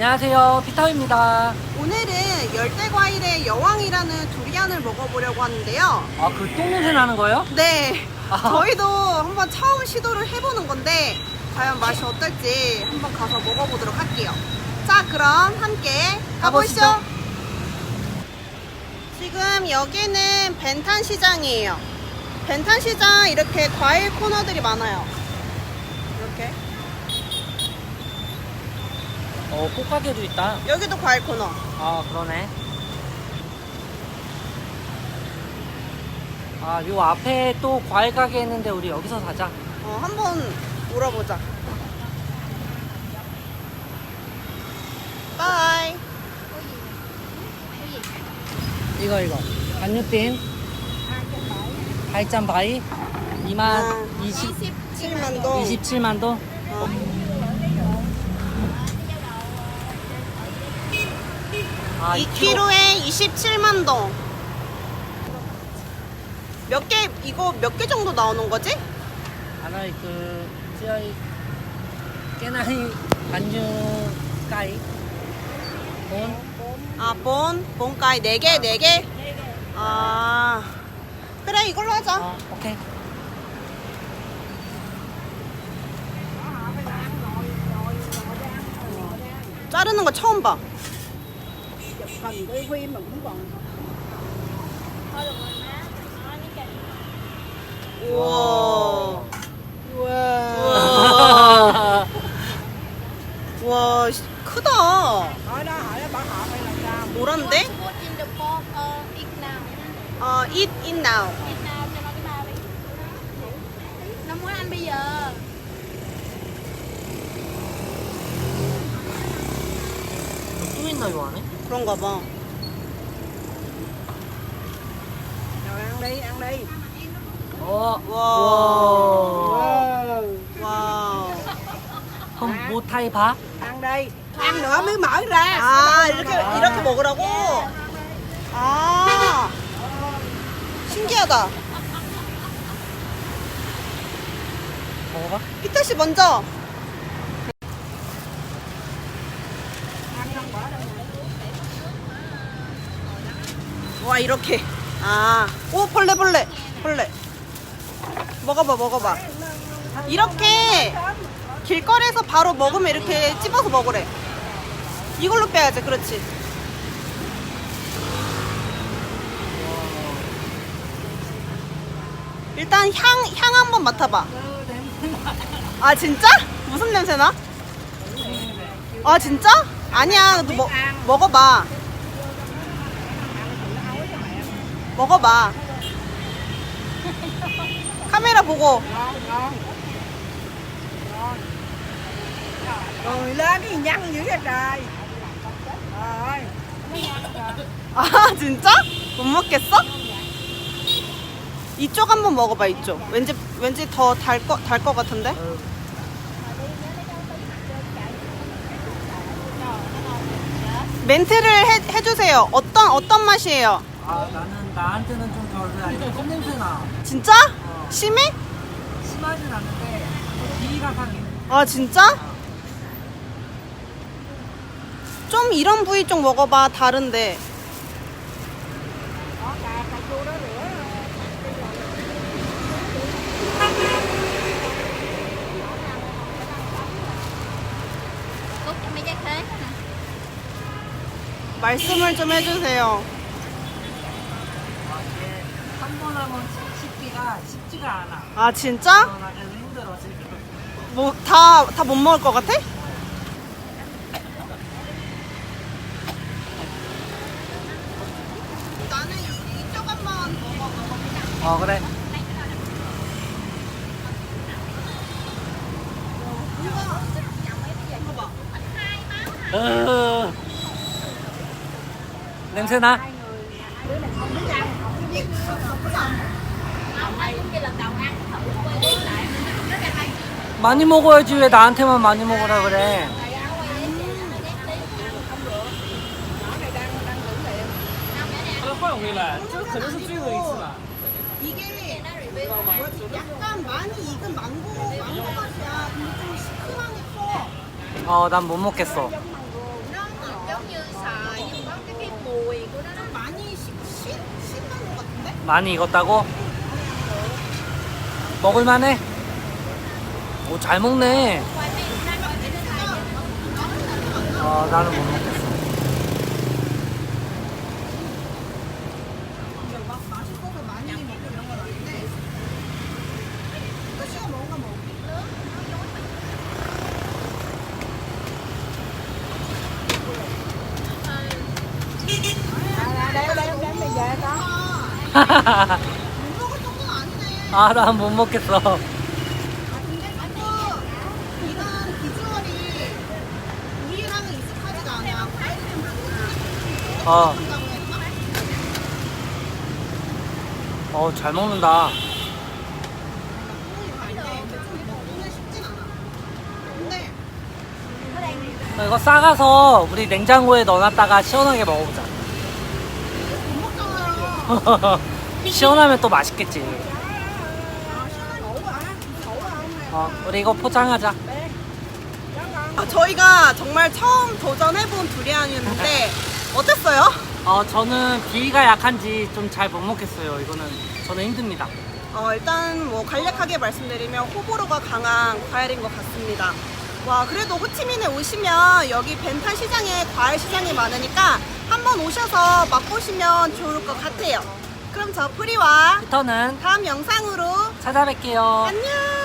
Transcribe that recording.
안녕하세요. 피타입니다. 오늘은 열대 과일의 여왕이라는 두리안을 먹어보려고 하는데요. 아, 그 똥냄새 나는 거예요? 네, 아하. 저희도 한번 처음 시도를 해보는 건데 과연 맛이 어떨지 한번 가서 먹어보도록 할게요. 자, 그럼 함께 가보시죠. 가보시죠. 지금 여기는 벤탄 시장이에요. 벤탄 시장 이렇게 과일 코너들이 많아요. 이렇게 어, 꽃가게도 있다. 여기도 과일 코너. 아, 그러네. 아, 요 앞에 또 과일 가게 있는데 우리 여기서 사자. 어, 한번 물어보자. 바이. 이거, 이거. 반유빈. 발짠 바이. 2만 아. 20, 7만 동. 27만 동. 어. 아, 2kg에 27만 동. 몇 개, 이거 몇 개 정도 나오는 거지? 하나의 그, 찌어이, 깨나이, 반유, 까이. 본. 아, 본, 본가이 4개, 4개? 아. 그래, 이걸로 하자. 어, 오케이. 자르는 거 처음 봐. 우와. 우와. 와, 씨, 크다. 노란데? Put in the pot or eat now. 어, eat it now. Eat now cho nó cái bao đi. Nó muốn ăn bây giờ. 또 있나, 요 안에? 그런가 봐. 어, 와. 와. 와. 그럼 뭐 타이 봐? ăn đi ăn nữa mới mở ra 아, 이렇게, 이렇게 먹으라고? 아. 신기하다. 먹어봐. 피터 씨 먼저. 와 이렇게. 아, 오 벌레 벌레 벌레. 먹어봐 먹어봐. 이렇게 길거리에서 바로 먹으면 이렇게 찝어서 먹으래. 이걸로 빼야지, 그렇지. 일단 향, 향 한번 맡아봐. 아, 진짜? 무슨 냄새나? 아, 진짜? 아니야, 너 먹, 먹어봐. 먹어봐. 카메라 보고. rồi lên cái nhăn dữ vậy trời rồi 아, 진짜? 못 먹겠어? 이쪽 한번 먹어봐, 이쪽. 왠지, 왠지 더 달 거, 달거 같은데? 멘트를 해, 해주세요. 어떤, 어떤 맛이에요? 아, 나는 나한테는 좀 덜, 아니, 똥냄새 나. 진짜? 심해? 심하진 않은데, 비위가 상해. 아, 진짜? 좀 이런 부위 좀 먹어봐, 다른데. Nè. 말씀을 좀 해주세요. 아, 한번 하면 씹기가 쉽지가 않아. 아, 진짜? 어, 나 그래서 힘들어, 지금. 뭐, 다, 다 못 먹을 것 같아? 나는 이쪽 한번 먹어. 어, 그래. 으. 냄새 나? 많이 먹어야지 왜 나한테만 많이 먹으라 그래? 이게 뭐지? 약간 많이 익은 망고, 맛이야. 근데 좀 시큼하게 커. 어, 난 못 먹겠어. 많이 익었다고? 먹을만해? 오, 잘 먹네. 아, 나는 못 먹겠어. 맛있어서 많 이 아니네 아, 난 못 먹겠어. 아 근데 또 이런 비주얼이 우리랑은 익숙하지가 않아 어, 했나? 어, 잘 먹는다. 먹기는 쉽진 않아 근데 이거 싸가서 우리 냉장고에 넣어놨다가 시원하게 먹어보자. 못 먹잖아요 시원하면 또 맛있겠지. 아, 어, 우리 이거 포장하자. 아, 저희가 정말 처음 도전해본 두리안이었는데 어땠어요? 어, 저는 비위가 약한지 좀 잘 못 먹겠어요. 이거는 저는 힘듭니다. 어, 일단 뭐 간략하게 말씀드리면 호불호가 강한 과일인 것 같습니다. 와 그래도 호치민에 오시면 여기 벤탄 시장에 과일 시장이 많으니까 한번 오셔서 맛보시면 좋을 것 같아요. 그럼 저 프리와 부터는 다음 영상으로 찾아뵐게요. 안녕.